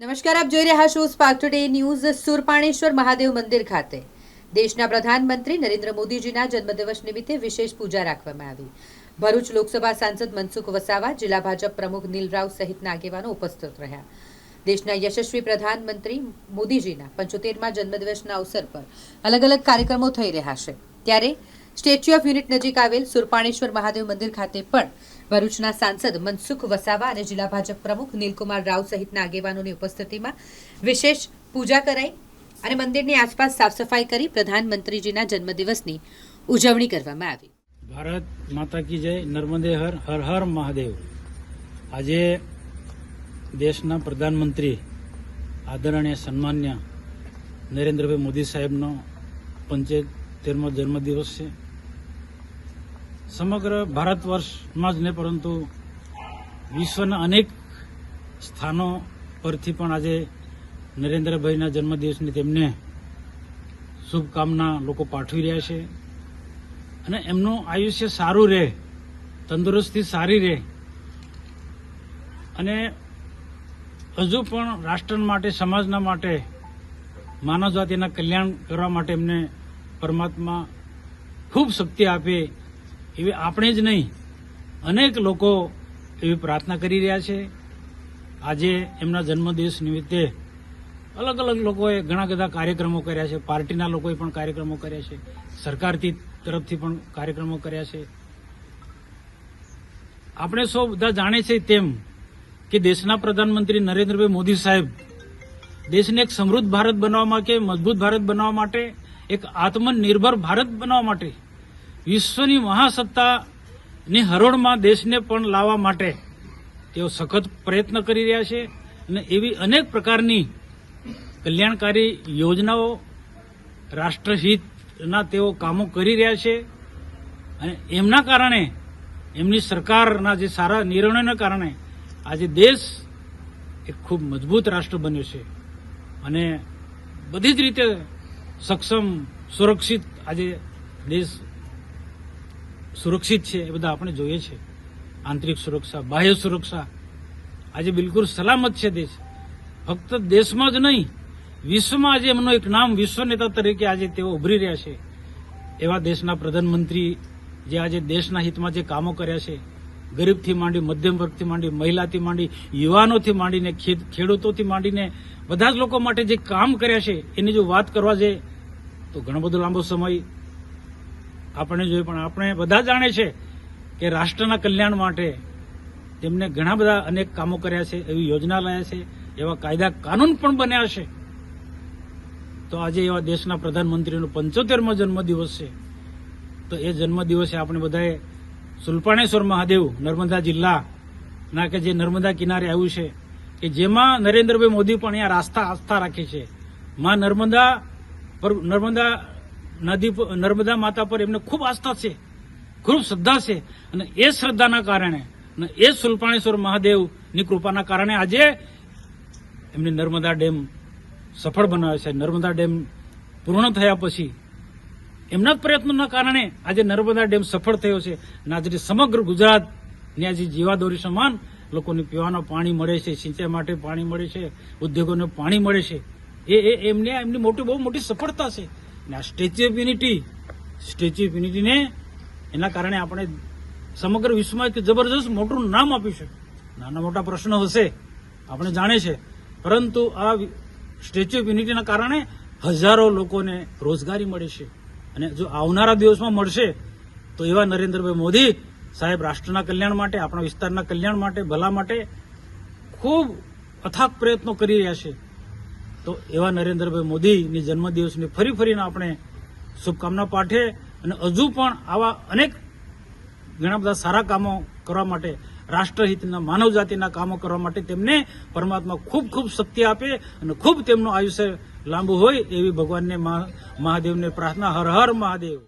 નમસ્કાર, આપ જોઈ રહ્યા છો Spark Today News Surpaneshwar Mahadev મંદિર ખાતે. દેશના પ્રધાનમંત્રી નરેન્દ્ર મોદીજીના જન્મદિવસ નિમિત્તે વિશેષ પૂજા રાખવામાં આવી. ભરૂચ લોકસભા સાંસદ મનસુખ વસાવા, જિલ્લા ભાજપ પ્રમુખ નીલરાવ સહિતના આગેવાનો ઉપસ્થિત રહ્યા. દેશના યશસ્વી પ્રધાનમંત્રી મોદીજીના પંચોતેરમાં જન્મદિવસના અવસર પર અલગ અલગ કાર્યક્રમો થઈ રહ્યા છે. ત્યારે સ્ટેચ્યુ ઓફ યુનિટ નજીક આવેલ સુરપાણેશ્વર મહાદેવ મંદિર ખાતે પણ ભરૂચના સાંસદ મનસુખ વસાવા અને જિલ્લા ભાજપ પ્રમુખ નીલકુમાર રાવ સહિતના આગેવાનોની ઉપસ્થિતિમાં વિશેષ પૂજા કરાઈ અને મંદિરની આસપાસ સાફ સફાઈ કરી પ્રધાનમંત્રીજીના જન્મદિવસની ઉજવણી કરવામાં આવી. ભારત માતા કી જય, નર્મદે હર હર હર મહાદેવ. આજે દેશના પ્રધાનમંત્રી આદરણીય, સન્માન્ય નરેન્દ્રભાઈ મોદી સાહેબનો પંચોતેરમો જન્મદિવસ છે. સમગ્ર ભારત વર્ષમાં જ નહીં, પરંતુ વિશ્વના અનેક સ્થાનો પરથી પણ આજે નરેન્દ્રભાઈના જન્મદિવસની તેમને શુભકામના લોકો પાઠવી રહ્યા છે. અને એમનું આયુષ્ય સારું રહે, તંદુરસ્તી સારી રહે. અને હજુ પણ રાષ્ટ્ર માટે, સમાજના માટે માનવ જાતિના કલ્યાણ કરવા માટે એમને પરમાત્મા ખૂબ શક્તિ આપે એવી આપણે જ નહીં, અનેક લોકો એવી પ્રાર્થના કરી રહ્યા છે. આજે એમના જન્મદિવસ નિમિત્તે અલગ અલગ લોકોએ ઘણા બધા કાર્યક્રમો કર્યા છે. પાર્ટીના લોકોએ પણ કાર્યક્રમો કર્યા છે. સરકારથી તરફથી પણ કાર્યક્રમો કર્યા છે. આપણે સૌ બધા જાણે છે તેમ કે દેશના પ્રધાનમંત્રી નરેન્દ્રભાઈ મોદી સાહેબ દેશને એક સમૃદ્ધ ભારત બનાવવા માટે, મજબૂત ભારત બનાવવા માટે, એક આત્મનિર્ભર ભારત બનાવવા માટે વિશ્વની મહાસત્તાની હરોળમાં દેશને પણ લાવવા માટે તેઓ સખત પ્રયત્ન કરી રહ્યા છે અને એવી અનેક પ્રકારની કલ્યાણકારી યોજનાઓ રાષ્ટ્રહિતના તેઓ કામો કરી રહ્યા છે અને એમના કારણે, એમની સરકારના જે સારા નિર્ણયોના કારણે આજે દેશ એક ખૂબ મજબૂત રાષ્ટ્ર બન્યો છે. અને બધી જ રીતે સક્ષમ, સુરક્ષિત આજે દેશ સુરક્ષિત છે એ બધા આપણે જોઈએ છે. આંતરિક સુરક્ષા, બાહ્ય સુરક્ષા. આજે બિલકુલ સલામત છે દેશ. ફક્ત દેશમાં જ નહીં, વિશ્વમાં આજે એમનું એક નામ વિશ્વ નેતા તરીકે આજે તેઓ ઉભરી રહ્યા છે. એવા દેશના પ્રધાનમંત્રી જે આજે દેશના હિતમાં જે કામો કર્યા છે, ગરીબથી માંડી, મધ્યમ વર્ગથી માંડી, મહિલાથી માંડી, યુવાનોથી માંડીને ખેડૂતોથી માંડીને, બધા જ લોકો માટે જે કામ કર્યા છે, એની જો વાત કરવા જઈએ, તો ઘણો બધો લાંબો સમય આપણે જોઈએ, પણ આપણે બધા જાણે છે કે રાષ્ટ્રના કલ્યાણ માટે તેમને ઘણા બધા અનેક કામો કર્યા છે, એવી યોજના લાયા છે, એવા કાયદા કાનૂન પણ બન્યા છે. તો આજે એવા દેશના પ્રધાનમંત્રીનો પંચોતેરમો જન્મદિવસ છે. તો એ જન્મદિવસે આપણે બધાએ સુલપાણેશ્વર મહાદેવ નર્મદા જિલ્લાના કે જે નર્મદા કિનારે આવ્યું છે, કે જેમાં નરેન્દ્રભાઈ મોદી પણ અહીંયા આસ્થા આસ્થા રાખે છે. માં નર્મદા પર, નર્મદા નદી નર્મદા માતા પર એમને ખૂબ આસ્થા છે, ખૂબ શ્રદ્ધા છે. અને એ શ્રદ્ધાના કારણે અને એ સુલપાણેશ્વર મહાદેવની કૃપાના કારણે આજે એમને નર્મદા ડેમ સફળ બનાવ્યો છે. નર્મદા ડેમ પૂર્ણ થયા પછી એમના પ્રયત્નોના કારણે આજે નર્મદા ડેમ સફળ થયો છે. અને આજે સમગ્ર ગુજરાતની આજે જીવાદોરી સમાન લોકોને પીવાનું પાણી મળે છે, સિંચાઈ માટે પાણી મળે છે, ઉદ્યોગોને પાણી મળે છે. એ, એમને, એમની મોટી, બહુ મોટી સફળતા છે. અને આ Statue of Unity, Statue of યુનિટીને એના કારણે આપણે સમગ્ર વિશ્વમાં એક જબરજસ્ત મોટું નામ આપ્યું છે નાના મોટા પ્રશ્નો હશે, આપણે જાણે છે પરંતુ આ સ્ટેચ્યુ ઓફ યુનિટીના કારણે હજારો લોકોને રોજગારી મળી છે. અને જો આવનારા દિવસમાં મળશે, તો એવા નરેન્દ્રભાઈ મોદી સાહેબ રાષ્ટ્રના કલ્યાણ માટે, આપણા વિસ્તારના કલ્યાણ માટે, ભલા માટે ખૂબ અથાગ પ્રયત્નો કરી રહ્યા છે. તો એવા નરેન્દ્રભાઈ મોદીની જન્મદિવસની ફરી ફરીને આપણે શુભકામના પાઠે અને હજુ પણ આવા અનેક ઘણા બધા સારા કામો કરવા માટે, રાષ્ટ્રહિતના માનવ જાતિના કામો કરવા માટે તેમને પરમાત્મા ખૂબ ખૂબ શક્તિ આપે અને ખૂબ તેમનું આયુષ્ય લાંબુ હોય એવી ભગવાનને મહા- મહાદેવને પ્રાર્થના. હર હર મહાદેવ.